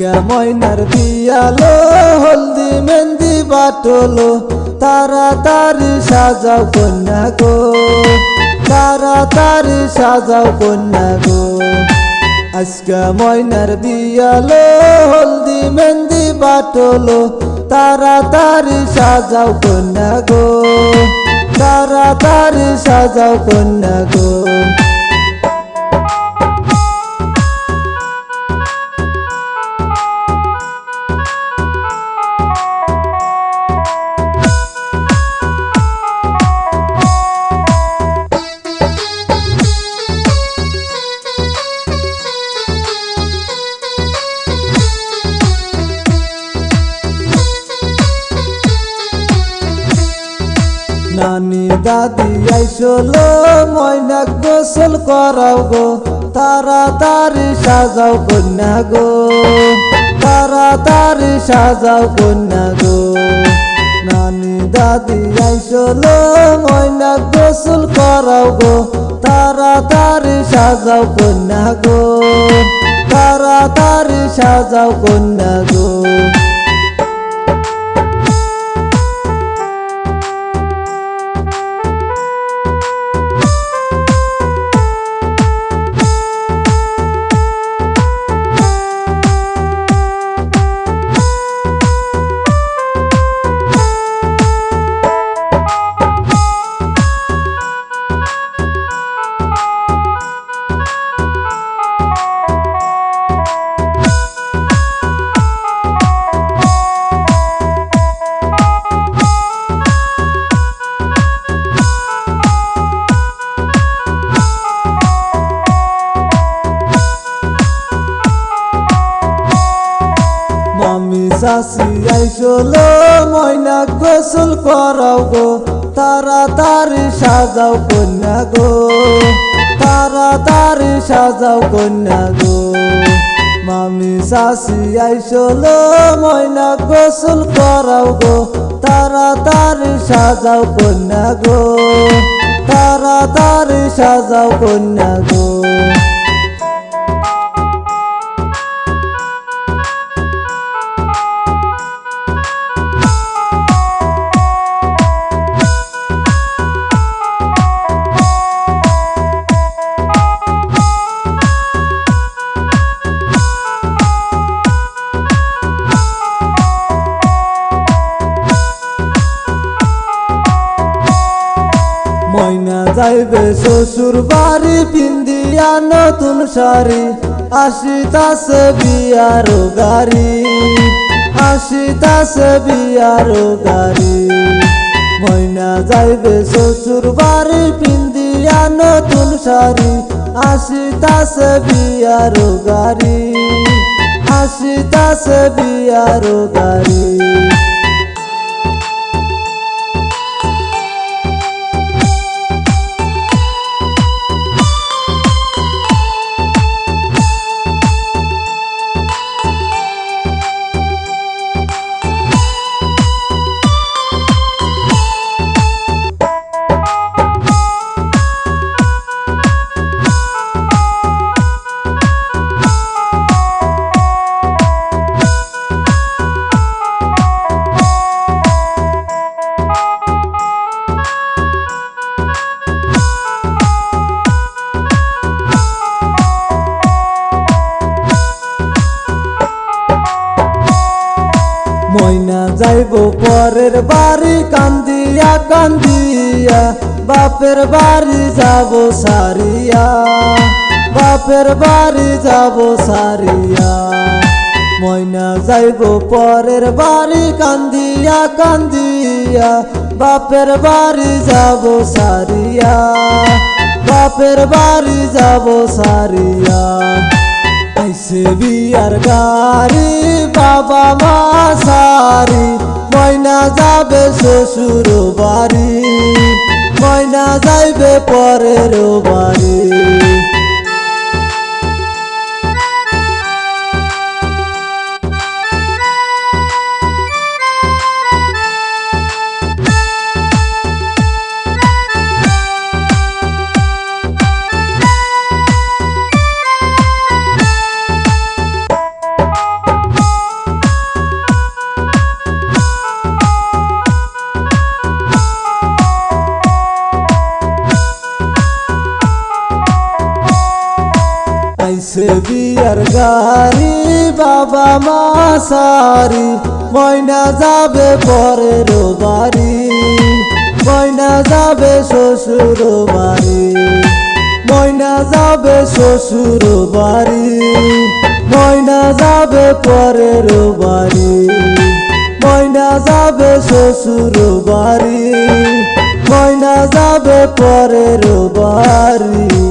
ময়নার বিয়ালো হলদি, মেহেন্দি, বাটলো, তাড়াতাড়ি সাজাও কন্যা গো, তাড়াতাড়ি সাজাও কন্যা গো। আজকে ময়নার বিয়ালো হলদি, মেহেন্দি, বাটলো, তাড়াতাড়ি সাজাও কন্যা গো, তাড়াতাড়ি সাজাও কন্যা গো। দাদি আইসলো ময়না গোসল করাও গো, তাড়াতাড়ি সাজাও কন্যা গো। তাড়াতাড়ি সাজাও কন্যা গো। নানি দাদি আইসলো ময়না গোসল করাও গো, তাড়াতাড়ি সাজাও কন্যা গো। তাড়াতাড়ি সাজাও কন্যা গো। শাসি আইসলো, ময়না গোসল করাও গো, তাড়াতাড়ি সাজাও কন্যা গো, তাড়াতাড়ি সাজাও কন্যা গো। মামি শাসি আইসলো, ময়না গোসল করাও গো, তাড়াতাড়ি সাজাও কন্যা গো, তাড়াতাড়ি সাজাও কন্যা গো। ময়না যাইবে শ্বশুর বাড়ি পিন্দিয়া নতুন শাড়ি আসিতাছে বিয়ার গাড়ি আসিতাছে বিয়ার গাড়ি। ময়না যাইবে শ্বশুর বাড়ি পিন্দিয়া নতুন শাড়ি আসিতাছে বিয়ার গাড়ি আসিতাছে বিয়ার গাড়ি। ময়না যাইব পরের বাড়ি, কান্দিয়া কান্দিয়া। বাপের বাড়ি যাব সারিয়া। বাপের বাড়ি যাব সারিয়া। ময়না যাইব পরের বাড়ি, কান্দিয়া কান্দিয়া। বাপের বাড়ি যাব সারিয়া। বাপের বাড়ি যাব সারিয়া। আইসে বিয়ার গাড়ি বাবা মা সারি ময়না যাবে শ্বশুর বাড়ি ময়না যাইবে পরের বাড়ি। টাকার গাড়ি বাবা মা সারি, ময়না যাবে পরের বাড়ি, ময়না যাবে শ্বশুর বাড়ি, ময়না যাবে শ্বশুর বাড়ি, ময়না যাবে পরের বাড়ি, ময়না যাবে শ্বশুর বাড়ি, ময়না যাবে পরের বাড়ি।